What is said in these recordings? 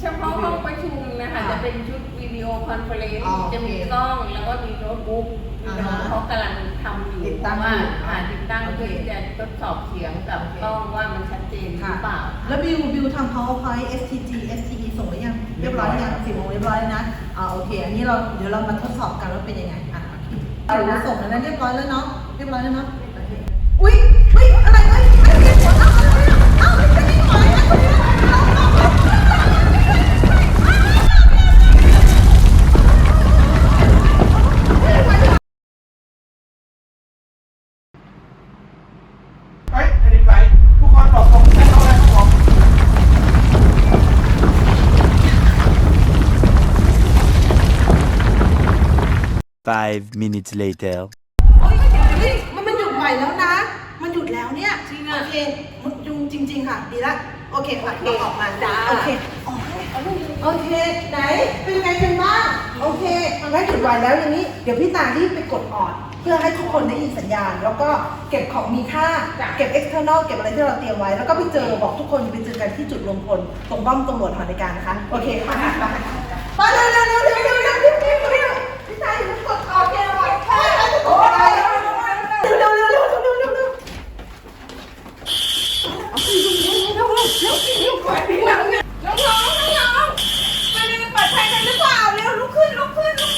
เฉพาะห้องประชุมนะคะจะเป็นชุดวิดีโอคอนเฟอเรนอ๋อซ์โอเคจะมีกล้องแล้วก็มีโน้ตบุ๊กอ่าน้ฮะองเขากำลังทำอยู่ติดตั้งว่าอยู่อ่าติดตั้งโอเค เพื่อที่จะทดสอบเสียงกับโอเคกล้องว่ามันชัดเจนหรือเปล่า แล้วบิวบิวทำ powerpoint STG STE ส่งหรือยัง เรียบร้อยหรือยังสี่โมงเรียบร้อยแล้วนะอ่าโอเค อันนี้เราเดี๋ยวเรามาทดสอบกันว่าเป็นยังไง อะโอเคเอาเราส่งแล้วนะเรียบร้อยแล้วเนาะ เรียบร้อยแล้วเนาะ Five minutes later มันมันหยุดไหวแล้วนะ มันหยุดแล้วเนี่ยจริงอะโอเคมันหยุงจริง ๆ ค่ะ ดีละ โอเคค่ะเราออกมาจ้าโอเคอกใาลูกโอเค ไหน เป็นยังไงกันบ้าง โอเคมันได้หยุดไหวแล้วอย่างนี้ เดี๋ยวพี่ตารีบไปกดออด เพื่อให้ทุกคนได้ยินสัญญาณ แล้วก็เก็บของมีค่า เก็บ external เก็บอะไรที่เราเตรียมไว้ แล้วก็ไปเจอบอกทุกคนไปเจอกันที่จุดรวมพลตรงบ้อมตำรวจหอนาฬิการนะคะ โอเคมาค่ะไปเร็วเร็วเร็วเร็ว น้องๆน้องๆมาเรียนปลอดไฟกันหรือเปล่าเร็วลุกขึ้นลุกขึ้นลุกขึ้น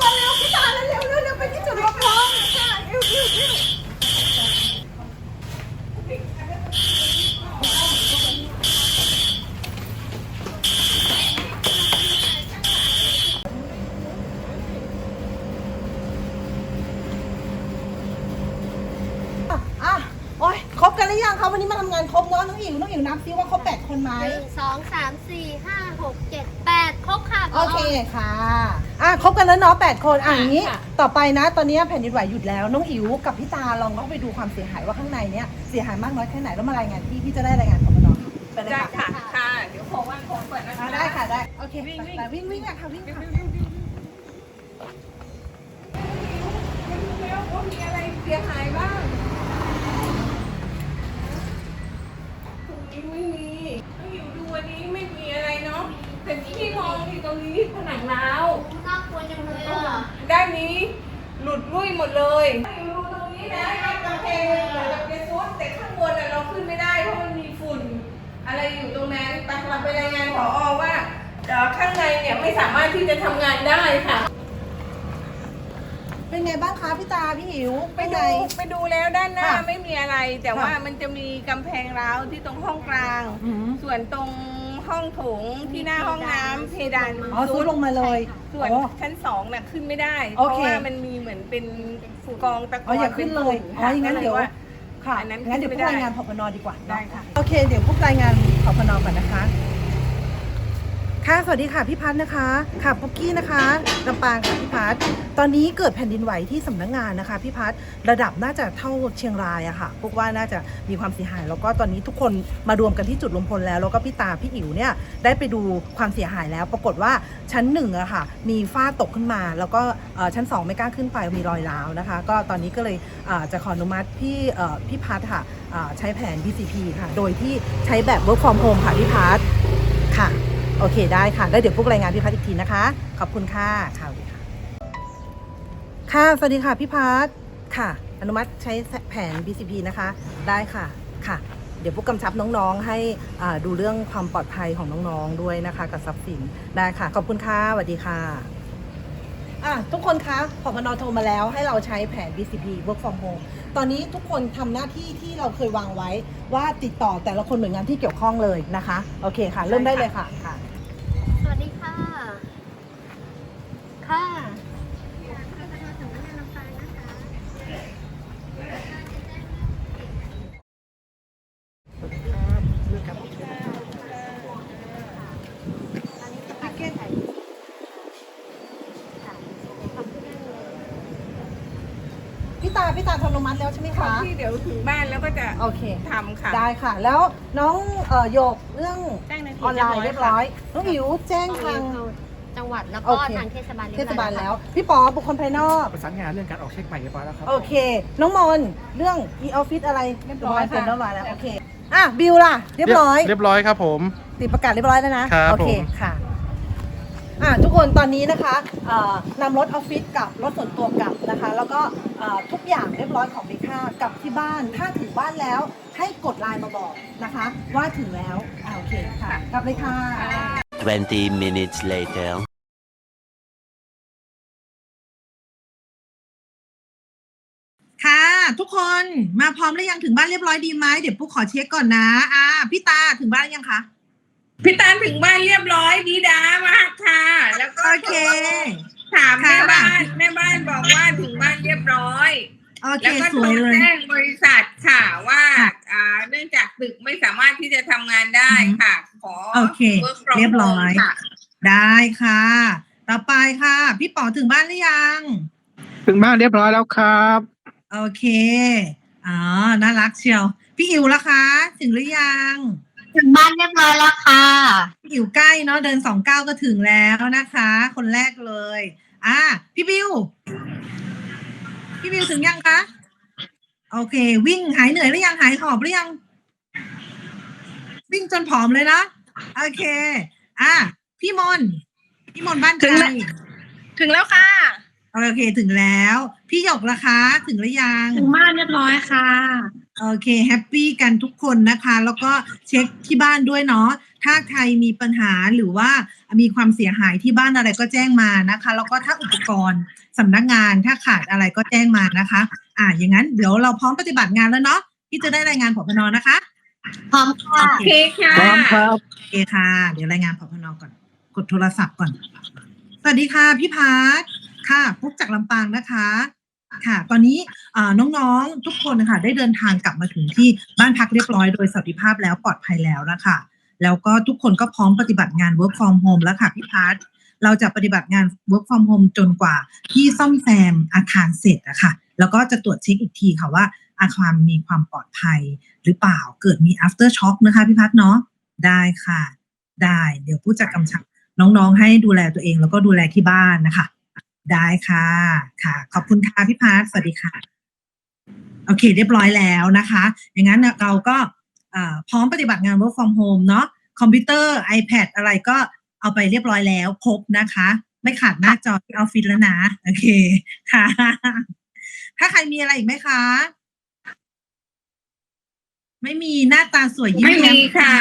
คนเร็วพี่ตาเร็วเร็วเร็วเร็วไปที่จุดรวมพลค่ะเร็วเร็วเร็วอะโอ้ยครบกันหรือยังคะวันนี้มาทำงานครบเนาะน้องอิ๋วน้องอิ๋วนับซิว่าครบแปดคนไหม หนึ่งสองสามสี่ห้าหกเจ็ดแปด ครบค่ะโอเคค่ะ อะครบกันแล้วเนาะแปดคน อะอย่างนี้ค่ะต่อไปนะ ตอนนี้แผ่นดินไหวหยุดแล้ว น้องอิ๋วกับพี่ตาลองเข้าไปดูความเสียหายว่าข้างในเนี้ยเสียหายมากน้อยแค่ไหน แล้วมารายงานพี่พี่จะได้รายงานของมันไปเลยได้ค่ะ ค่ะค่ะ เดี๋ยวขอวันของเปิดนะอะคะ ได้ค่ะได้ โอเควิ่งวิ่ง ไปวิ่งวิ่งอะค่ะวิ่งค่ะเร็วว่ามีอะไรเสียหายบ้างตรงนี้ไม่มีไม่อยู่ดูอันนี้ไม่มีอะไรเนาะ แต่ที่มองที่ตรงนี้ผนังร้าวน่ากลัวจังเลยอะด้านนี้หลุดลุ่ยหมดเลยอยู่ตรงนี้นะกำแพงเหมือนกับจะซุดแต่ข้างบนน่ะเราขึ้นไม่ได้เพราะมันมีฝุ่น อะไรอยู่ตรงนั้นไปเราไปรายงานผอว่าเอ่อข้างในเนี่ยไม่สามารถที่จะทำงานได้ค่ะเป็นไงบ้างคะพี่ตาพี่อิ๋วไปเป็นดูไงไปดูแล้วด้านหน้าค่ะไม่มีอะไร แต่ค่ะว่ามันจะมีกำแพงร้าวที่ตรงห้องกลางอืมส่วนตรง ห้องโถงที่หน้าห้องน้ำเพดานอ๋อซุดลงมาเลยส่วนโอ้ชั้นสองน่ะขึ้นไม่ได้โอเพเค ราะว่ามันมีเหมือนเป็นกองตะกอ๋ออนอย่าขึ้นเลยป็อ๋ออย่างนั้นก็เดี๋ยวว่าค่ะ อันนั้นงั้นเดี๋ยวขึ้พวนกไม่ได้รายงานพพนดีกว่าเนอได้ค่ะ โอเค เดี๋ยวพวกรายงานพพนก่อนนะคะ ค่ะ สวัสดีค่ะพี่พัฒน์นะคะ ค่ะ ปุกกี้นะคะลำปางค่ะพี่พัฒน์ ตอนนี้เกิดแผ่นดินไหวที่สำนักงานนะคะพี่พัฒน์ระดับน่าจะเท่าเชียงรายอะค่ะพวกว่าน่าจะมีความเสียหาย แล้วก็ตอนนี้ทุกคนมารวมกันที่จุดลมพลแล้ว แล้วก็พี่ตาพี่อิ๋วเนี่ยได้ไปดูความเสียหายแล้ว ปรากฏว่าชั้นหนึ่งอะค่ะ มีฝ้าตกขึ้นมา แล้วก็ชั้นสองไม่กล้าขึ้นไปมีรอยร้าวนะคะ ก็ตอนนี้ก็เลยจะขออนุมัติพี่พี่พัฒน์ค่ะใช้แผน BCP ค่ะ โดยที่ใช้แบบ work from home ค่ะพี่พัฒน์ค่ะ โอเคได้ค่ะ แล้วเดี๋ยวพวกรายงานพี่พัฒน์อีกทีนะคะ ขอบคุณค่ะค่ะ ค่ะ สวัสดีค่ะ พี่พัฒน์ค่ะ อนุมัติใช้แผน BCP นะคะ ได้ค่ะ ค่ะ เดี๋ยวพวกกำชับน้องๆ ให้ดูเรื่องความปลอดภัยของน้องๆ ด้วยนะคะ กับทรัพย์สิน ได้ค่ะ ขอบคุณค่ะ สวัสดีค่ะ อะ ทุกคนคะพอพนโทรมาแล้วให้เราใช้แผน BCP Work from Home ตอนนี้ทุกคนทำหน้าที่ที่เราเคยวางไว้ว่าติดต่อแต่ละคนหน่วยงานที่เกี่ยวข้องเลยนะคะ โอเคค่ะ เริ่มได้เลยค่ะ ค่ะ สวัสดีค่ะ ค่ะสำนักงานลำปางนะคะ อันนี้จะปัดแก้ไขค่ะขอบคุณมากเลย พี่ตาพี่ตาทำอนุมัติแล้วใช่ไหมของคะ ที่เดี๋ยวถึงบ้านแล้วก็จะโอเค ทำค่ะ ได้ค่ะ แล้วน้องเอ่อโยกเรื่องแจ้งในเพจออนไลน์เรียบร้อยน้องอิ๋วแจ้งทาง จังหวัดแล้วโอก็เค ทางเทศบาลรียเทร้อยศบาลแล้วพี่ปอบุคคลภายนอก ประสานงานเรื่องการออกเช็คใหม่เรียบร้อยแล้วครับ โอเค น้องมนเรื่อง e-office อะไรเรียบร้อยค่ะเสร็จเรียบร้อยแล้วโอเค อะ บิวล่ะ เรียบร้อย เรียบร้อยครับผม ติดประกาศเรียบร้อยแล้วนะ ครับโอเคผม ค่ะอะทุก คนตอนนี้นะคะเอ่อนำรถออฟฟิศกับรถส่วนตัวกลับนะคะ แล้วก็เอ่อทุกอย่างเรียบร้อยของมีค่ากลับที่บ้าน ถ้าถึงบ้านแล้วให้กดไลน์มาบอกนะคะ ว่าถึงแล้วอะโอเคค่ะกลับเลยค่ะ20 minutes later. ค่ะทุกคนมาพร้อมหรือยังถึงบ้านเรียบร้อยดีไหมเดี๋ยวปุ๊กขอเช็คก่อนนะอ่าพี่ตาถึงบ้านหรือยังคะ พี่ตาลถึงบ้านเรียบร้อยดีดามากค่ะ แล้วก็โอเค ถามค่ะแม่บ้านแม่บ้านบอกว่าถึงบ้านเรียบร้อย โอเคแล้วก็สโทรวยเลย แจ้งบริษัทค่ะว่าค่ะอ่าเนื่องจากตึกไม่สามารถที่จะทำงานได้ค่ะ ขอ โอเค work from เรียบร้อย home ค่ะ ได้ค่ะ ต่อไปค่ะ พี่ป๋อถึงบ้านหรือยัง ถึงบ้านเรียบร้อยแล้วครับ โอเค อ๋อ น่ารักเชียว พี่อิ๋วละคะ ถึงหรือยัง ถึงบ้านเรียบร้อยแล้วค่ะพี่อิ๋วใกล้เนาะเดินสองก้าวก็ถึงแล้วนะคะ คนแรกเลย อ่าพี่บิว พี่บิวถึงยังคะโอเค วิ่งหายเหนื่อยหรือยังหายหอบหรือยัง วิ่งจนผอมเลยนะโอเค อะพี่มนพี่มนบ้านถึใคงรแล้ว ถึงแล้วค่ะ โอเคถึงแล้ว พี่หยกล่ะคะ ถึงหรือยัง ถึงบ้านเรียบร้อยค่ะ โอเคแฮปปี้กันทุกคนนะคะ แล้วก็เช็คที่บ้านด้วยเนาะถ้าใครมีปัญหาหรือว่ามีความเสียหายที่บ้านอะไรก็แจ้งมานะคะ แล้วก็ถ้าอุปกรณ์สำนักงานถ้าขาดอะไรก็แจ้งมานะคะ อ่าอย่างนั้นเดี๋ยวเราพร้อมปฏิบัติงานแล้วเนาะที่จะได้รายงานผพนนะคะพร้อมค่ะโอเคค่ะพร้อมครับโอเคค่ะ เดี๋ยวรายงานผพนก่อน กดโทรศัพท์ก่อน สวัสดีค่ะพี่พาร์ทค่ะพบจากลำปางนะคะ ค่ะ ตอนนี้น้องๆทุกคนนะคะได้เดินทางกลับมาถึงที่บ้านพักเรียบร้อยโดยสวัสดิภาพแล้วปลอดภัยแล้วนะคะแล้วก็ทุกคนก็พร้อมปฏิบัติงาน work from home แล้วค่ะพี่พาร์ทเราจะปฏิบัติงาน work from home จนกว่า ที่ซ่อมแซมอาคารเสร็จอะค่ะ แล้วก็จะตรวจเช็คอีกทีค่ะว่า อาคารมีความปลอดภัยหรือเปล่าเกิดมี after shock นะคะพี่พัฒน์เนาะได้ค่ะ ได้ เดี๋ยวผู้จัดกำชับน้องๆให้ดูแลตัวเองแล้วก็ดูแลที่บ้านนะคะ ได้ค่ะ ค่ะ ขอบคุณค่ะพี่พัฒน์สวัสดีค่ะ โอเค เรียบร้อยแล้วนะคะ อย่างนั้นเราก็เอ่อพร้อมปฏิบัติงาน work from home เนาะคอมพิวเตอร์ iPad อะไรก็เอาไปเรียบร้อยแล้ว ครบนะคะ ไม่ขาดหน้าจอที่ออฟฟิศแล้วนะ โอเคค่ะ ถ้าใครมีอะไรอีกไหมคะ ไม่มีหน้าตาสวยยิ้มไม่มีแย้ค่ะ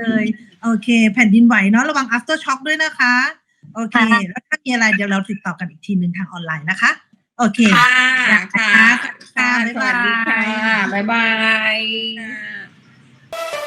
เลย โอเค แผ่นดินไหวเนาะระวัง after shock ด้วยนะคะ โอเคค่ะแล้วถ้าีอะไรเดี๋ยวเราติดต่อกันอีกทีหนึ่งทางออนไลน์นะคะ โอเคค่ะค่ะค่ะ สวัสดีค่ะ บ๊ายบาย